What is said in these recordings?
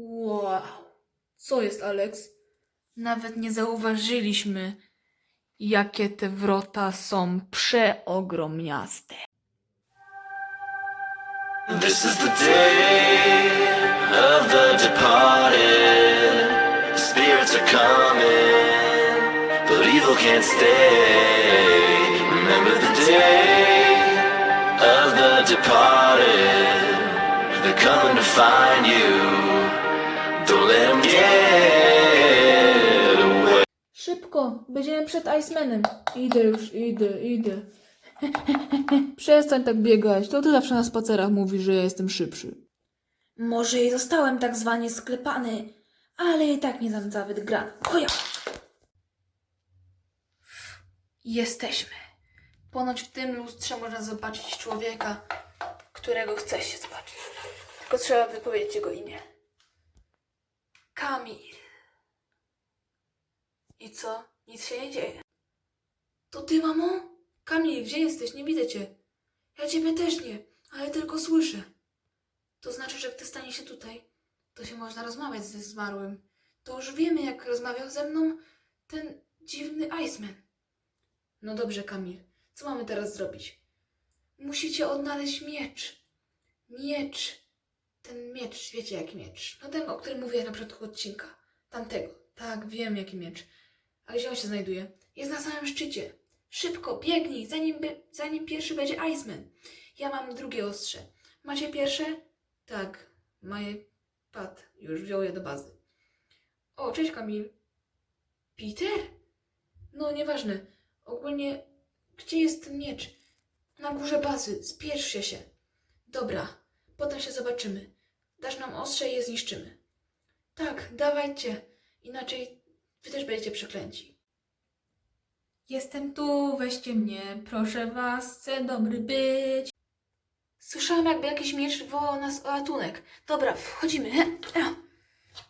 Wow. Co jest, Alex? Nawet nie zauważyliśmy, jakie te wrota są przeogromniaste. This is the day of the departed. Spirits are coming, but evil can't stay. Remember the day of the departed. They're coming to find you. Szybko, będziemy przed Icemanem. Idę już, idę, idę. Przestań tak biegać, to ty zawsze na spacerach mówisz, że ja jestem szybszy. Może i zostałem tak zwanie sklepany, ale i tak nie dam zawód gra. Oja! Jesteśmy. Ponoć w tym lustrze można zobaczyć człowieka, którego chce się zobaczyć. Tylko trzeba wypowiedzieć jego imię. Kamil. I co? Nic się nie dzieje. To ty, mamo? Kamil, gdzie jesteś? Nie widzę cię. Ja ciebie też nie, ale tylko słyszę. To znaczy, że gdy stanie się tutaj, to się można rozmawiać ze zmarłym. To już wiemy, jak rozmawiał ze mną ten dziwny Iceman. No dobrze, Kamil. Co mamy teraz zrobić? Musicie odnaleźć miecz. Miecz. Ten miecz, wiecie jaki miecz? No ten, o którym mówiłem na początku odcinka. Tamtego. Tak, wiem jaki miecz. A gdzie on się znajduje? Jest na samym szczycie. Szybko, biegnij, zanim, zanim pierwszy będzie Iceman. Ja mam drugie ostrze. Macie pierwsze? Tak, moje pad. Już wziął je do bazy. O, cześć Kamil. Peter? No, nieważne. Ogólnie, gdzie jest ten miecz? Na górze bazy. Spieszcie się. Dobra, potem się zobaczymy. Dasz nam ostrze i je zniszczymy. Tak, dawajcie. Inaczej wy też będziecie przeklęci. Jestem tu, weźcie mnie, proszę was, chcę dobry być. Słyszałam, jakby jakiś miecz wołał nas o ratunek. Dobra, wchodzimy. Ja,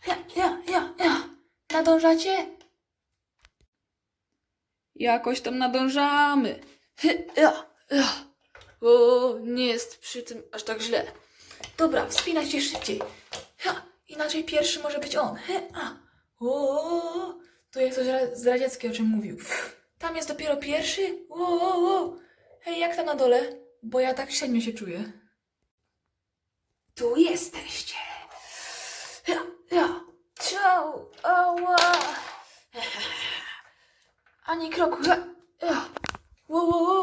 ja, ja, ja, ja. Nadążacie? Jakoś tam nadążamy. Ja, ja. O, nie jest przy tym aż tak źle. Dobra, wspinać się szybciej. Ja, inaczej pierwszy może być on. He, a. O, to jest coś z radzieckiej, o czym mówił. Tam jest dopiero pierwszy? Wow, wow, wow. Hej, jak tam na dole? Bo ja tak średnio się czuję. Tu jesteście. Ja, ja. Ciao. Ała. Ani kroku. Ja, ja. Wow, wow, wow.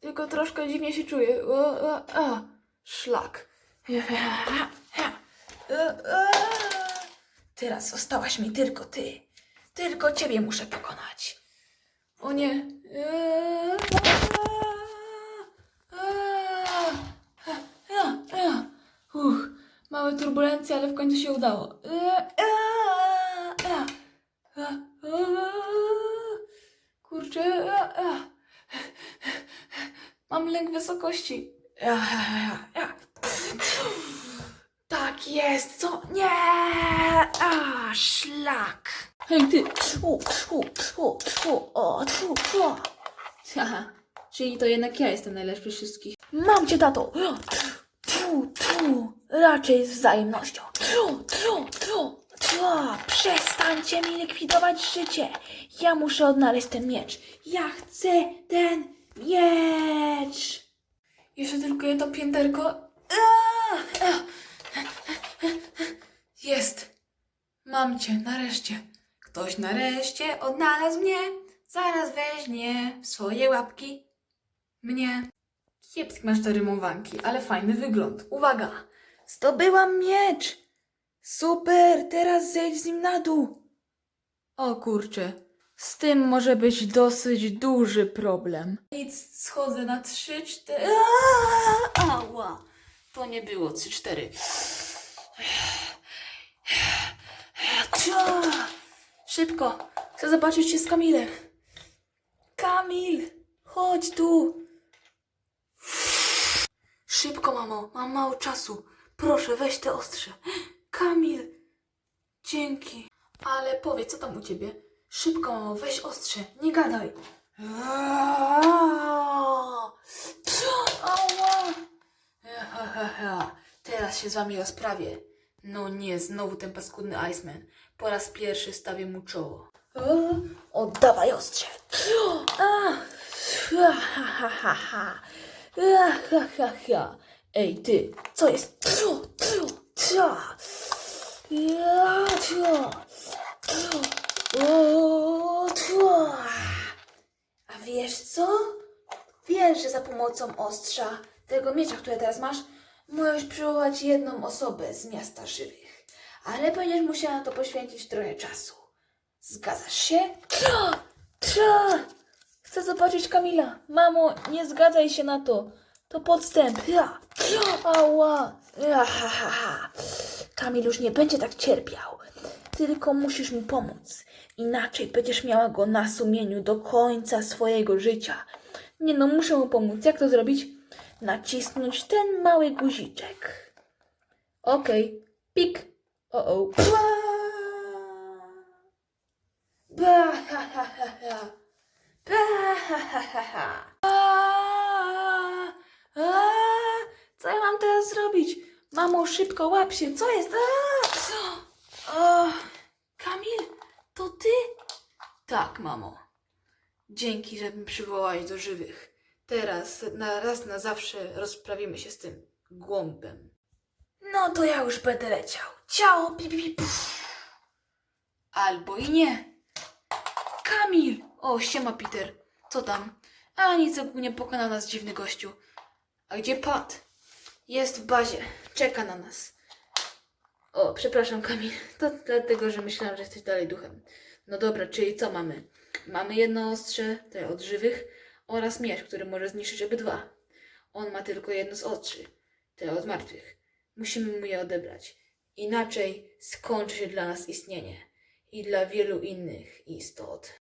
Tylko troszkę dziwnie się czuję. O, a, a. Szlak. E, e. Teraz zostałaś mi tylko ty. Tylko ciebie muszę pokonać. O nie. Aaa. Uch, małe turbulencje, ale w końcu się udało. Aaa. Kurczę. Mam lęk wysokości. Aaa, aaa. Tak jest, co? Nie! A, szlak! Hej ty! Tfu, tfu, tfu, tfu, o, tfu, tfu. Haha, czyli to jednak ja jestem najlepszy wszystkich. Mam cię, tato! Tfu, tfu, raczej z wzajemnością. Tfu, tfu, tfu, tfu. Przestańcie mi likwidować życie! Ja muszę odnaleźć ten miecz. Ja chcę ten miecz! Jeszcze tylko jedno pięterko. Jest. Mam cię, nareszcie. Ktoś nareszcie odnalazł mnie. Zaraz weźmie w swoje łapki mnie. Kiepski masz te rymowanki, ale fajny wygląd. Uwaga! Zdobyłam miecz! Super, teraz zejdź z nim na dół. O kurczę, z tym może być dosyć duży problem. Nic, schodzę na trzy, cztery... Aaaa! Ała! To nie było trzy, cztery. Cia! Szybko! Chcę zobaczyć się z Kamilem. Kamil! Chodź tu! Szybko, mamo, mam mało czasu. Proszę, weź te ostrze. Kamil! Dzięki. Ale powiedz, co tam u ciebie? Szybko, weź ostrze. Nie gadaj. Teraz się z wami rozprawię. No nie, znowu ten paskudny Iceman. Po raz pierwszy stawię mu czoło. Oddawaj ostrze. Ej, ty, co jest? Tro, tro, tro. Ja, tro. Tro. O, tro. A wiesz co? Że za pomocą ostrza tego miecza, które teraz masz, możesz przywołać jedną osobę z miasta żywych. Ale będziesz musiała na to poświęcić trochę czasu. Zgadzasz się? Tra! Tra! Chcę zobaczyć Kamila. Mamo, nie zgadzaj się na to. To podstęp. Ja. Ała. Ja, ha, ha, ha. Kamil już nie będzie tak cierpiał. Tylko musisz mu pomóc. Inaczej będziesz miała go na sumieniu do końca swojego życia. Nie no, muszę mu pomóc. Jak to zrobić? Nacisnąć ten mały guziczek. Okej. Pik. O, o. Ba, ba, ha, ha, ha, ha. A, a, Co ja mam teraz zrobić? Mamo, szybko łap się. Co jest? A, o, Kamil, to ty? Tak, mamo. Dzięki, że mnie przywołałaś do żywych. Teraz na raz na zawsze rozprawimy się z tym głąbem. No to ja już będę leciał. Ciao, pi, pi, puf. Albo i nie. Kamil! O, siema, Peter. Co tam? A nic, ogólnie pokonał nas dziwny gościu. A gdzie Pat? Jest w bazie. Czeka na nas. O, przepraszam, Kamil. To dlatego, że myślałam, że jesteś dalej duchem. No dobra, czyli co mamy? Mamy jedno ostrze, te od żywych, oraz miecz, który może zniszczyć obydwa. On ma tylko jedno z ostrzy, te od martwych. Musimy mu je odebrać. Inaczej skończy się dla nas istnienie i dla wielu innych istot.